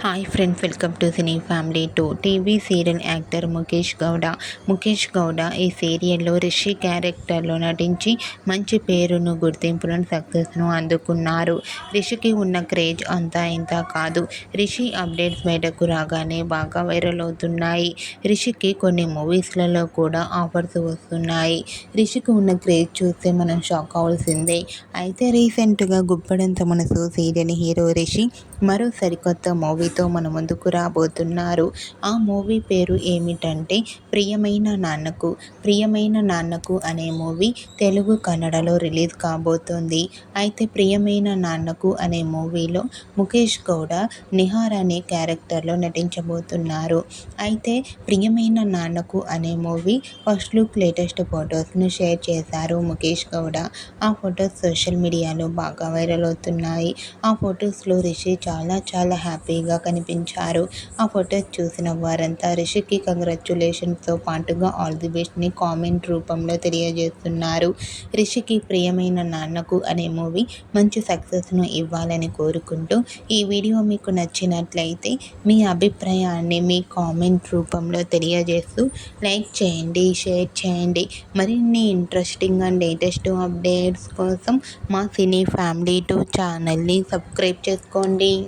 Hi friends welcome to cine family two TV serial actor Mukesh Gowda Mukesh Gowda ఈ సీరియల్లో రిషి క్యారెక్టర్లో నటించి మంచి పేరును గుర్తింపులను సక్సెస్ను అందుకున్నారు. రిషికి ఉన్న క్రేజ్ అంతా ఇంత కాదు. రిషి అప్డేట్స్ బయటకు రాగానే బాగా వైరల్ అవుతున్నాయి. రిషికి కొన్ని మూవీస్లలో కూడా ఆఫర్స్ వస్తున్నాయి. రిషికి ఉన్న క్రేజ్ చూస్తే మనం షాక్ అవ్వాల్సిందే. అయితే రీసెంట్గా గుప్పడంత మనసు సీరియల్ హీరో రిషి మరో సరికొత్త మూవీతో మన ముందుకు రాబోతున్నారు. ఆ మూవీ పేరు ఏమిటంటే ప్రియమైన నాన్నకు ప్రియమైన నాన్నకు అనే మూవీ తెలుగు కన్నడలో రిలీజ్ కాబోతుంది. అయితే ప్రియమైన నాన్నకు అనే మూవీలో ముఖేష్ గౌడ నిహార్ అనే క్యారెక్టర్లో నటించబోతున్నారు. అయితే ప్రియమైన నాన్నకు అనే మూవీ ఫస్ట్ లుక్ లేటెస్ట్ ఫొటోస్ను షేర్ చేశారు ముఖేష్ గౌడ. ఆ ఫొటోస్ సోషల్ మీడియాలో బాగా వైరల్ అవుతున్నాయి. ఆ ఫొటోస్లో రిషి చాలా చాలా హ్యాపీగా కనిపించారు. ఆ ఫొటోస్ చూసిన వారంతా రిషికి కంగ్రాచ్యులేషన్స్తో పాటుగా ఆల్ ది బెస్ట్ని కామెంట్ రూపంలో తెలియజేస్తున్నారు. రిషికి ప్రియమైన నాన్నకు అనే మూవీ మంచి సక్సెస్ను ఇవ్వాలని కోరుకుంటూ ఈ వీడియో మీకు నచ్చినట్లయితే మీ అభిప్రాయాన్ని మీ కామెంట్ రూపంలో తెలియజేస్తూ లైక్ చేయండి షేర్ చేయండి. మరిన్ని ఇంట్రెస్టింగ్ అండ్ లేటెస్ట్ అప్డేట్స్ కోసం మా సినీ ఫ్యామిలీ టూ ఛానల్ని సబ్స్క్రైబ్ చేసుకోండి.